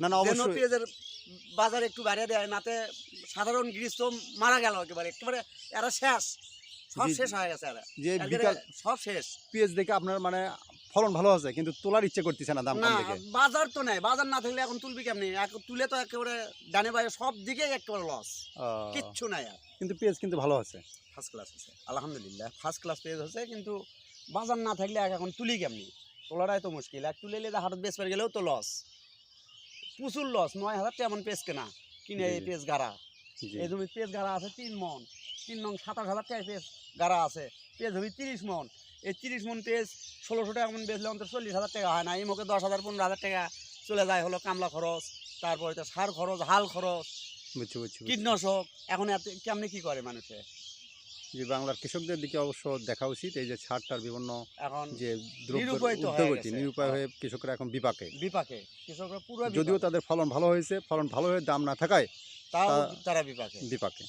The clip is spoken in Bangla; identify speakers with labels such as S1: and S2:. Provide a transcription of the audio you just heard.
S1: না না অবশ্যই।
S2: পেঁয়াজের বাজার একটু বাড়িয়ে দেয় নাতে সাধারণ গৃহস্থ মারা গেল একেবারে একেবারে এরা শেষ সব শেষ হয়ে গেছে এরা।
S1: যে বিকাল
S2: সব শেষ।
S1: পেঁয়াজ দেখে আপনার মানে ফলন ভালো আছে কিন্তু তোলার ইচ্ছে করতেছে না দাম কম দেখে।
S2: বাজার তো নেই বাজার না থাকলে এখন তুলবি কেমনি? এক- তুলে তো একেবারে ডানে বাইরে সব দিকে একেবারে লস কিচ্ছু নাই আর।
S1: কিন্তু পেঁয়াজ কিন্তু ভালো আছে।
S2: ফার্স্ট ক্লাস আছে আলহামদুলিল্লাহ ফার্স্ট ক্লাস পেজ হচ্ছে কিন্তু বাজার না থাকলে এখন তুলি কেমনি? তোলাটাই তো মুশকিল এক তুলে হাটত বেচবার গেলেও তো লস প্রচুর লস নয় হাজার টাকা এমন পেজ কেনা কিনে এই। পেজ গাড়া এই জমি পেজ গাড়া আছে তিন মন তিন নং সাতাশ হাজার টাকা পেজ গাড়া আছে পেজ হবে তিরিশ মন এই তিরিশ মন পেজ ষোলোশো টাকা মন বেচলে অন্তত চল্লিশ হাজার টাকা হয় না এই মুখে দশ হাজার পনেরো হাজার টাকা চলে যায় হলো কামলা খরচ তারপরে তো সার খরচ হাল খরচ
S1: বুঝছি বুঝছি বুঝছি।
S2: কীটনাশক এখন এত কেমনি কি করে মানুষে
S1: যে বাংলার কৃষকদের দিকে অবশ্য দেখা উচিত এই যে ছাড়টার বিভিন্ন
S2: এখন
S1: যে
S2: নিরুপায় হয়ে।
S1: হয়ে কৃষকরা এখন বিপাকে।
S2: বিপাকে। কৃষকরা পুরো
S1: যদিও তাদের ফলন ভালো হয়েছে ফলন ভালো হয়ে দাম না থাকায়
S2: তারা বিপাকে।
S1: বিপাকে।